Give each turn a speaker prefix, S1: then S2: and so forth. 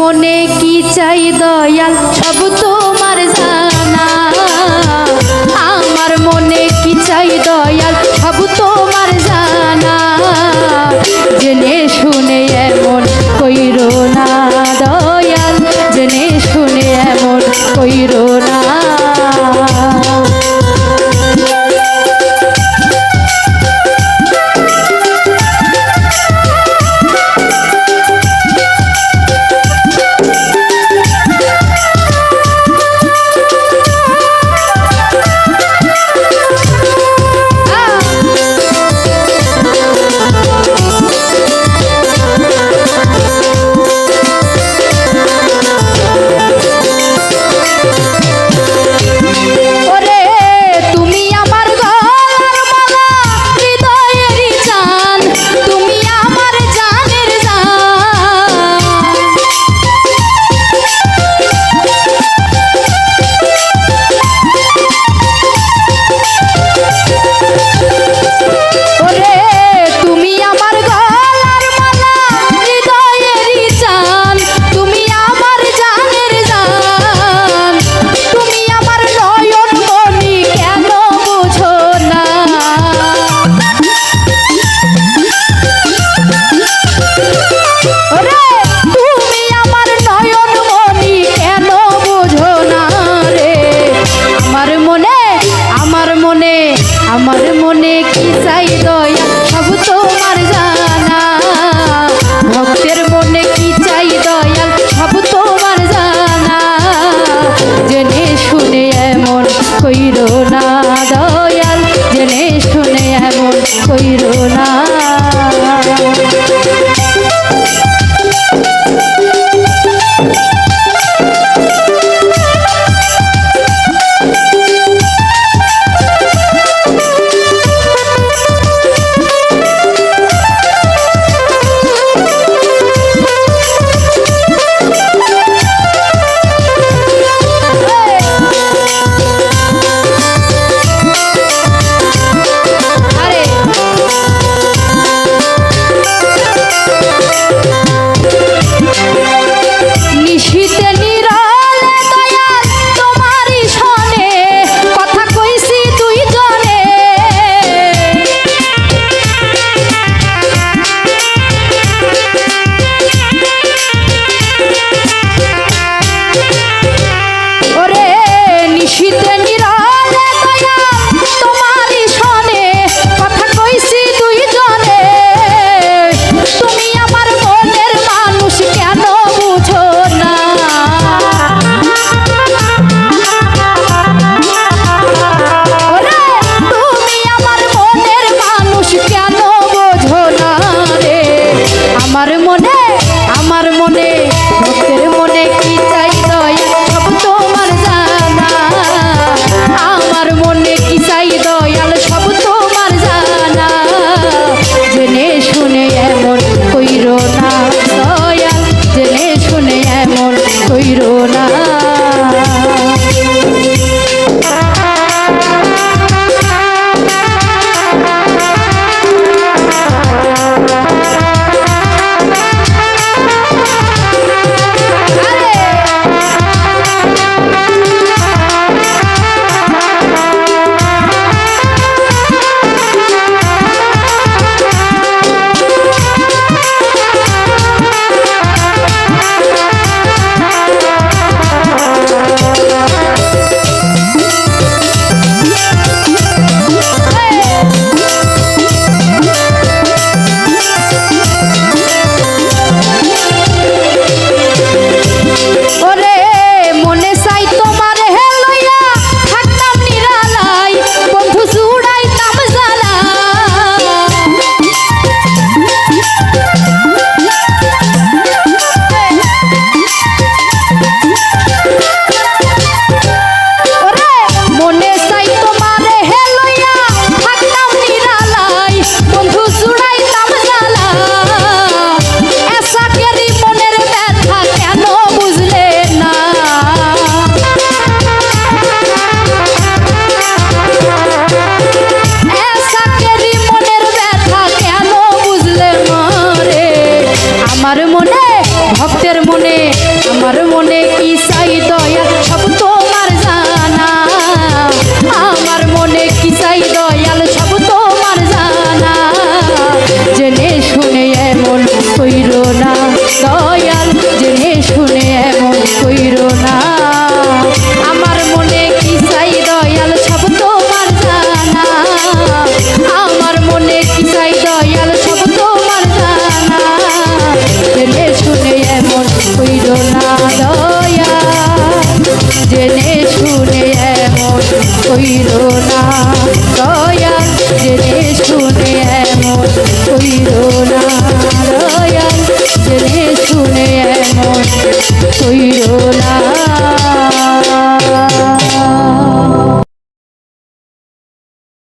S1: মনে কি চাই দয়াল, সব তোমার জানা। আমার মনে কি চাই দয়াল, সব তোমার জানা। জেনে শুনে এমন কইরো না দয়াল, জেনে শুনে এমন কইরো কি চাই দয়া জানা। মনে কি চাই দয়াল জানা। শুনে না দয়াল, জেনে শুনে এমন কইরো না। কইরো না দয়াল জেনে শুনে কইরো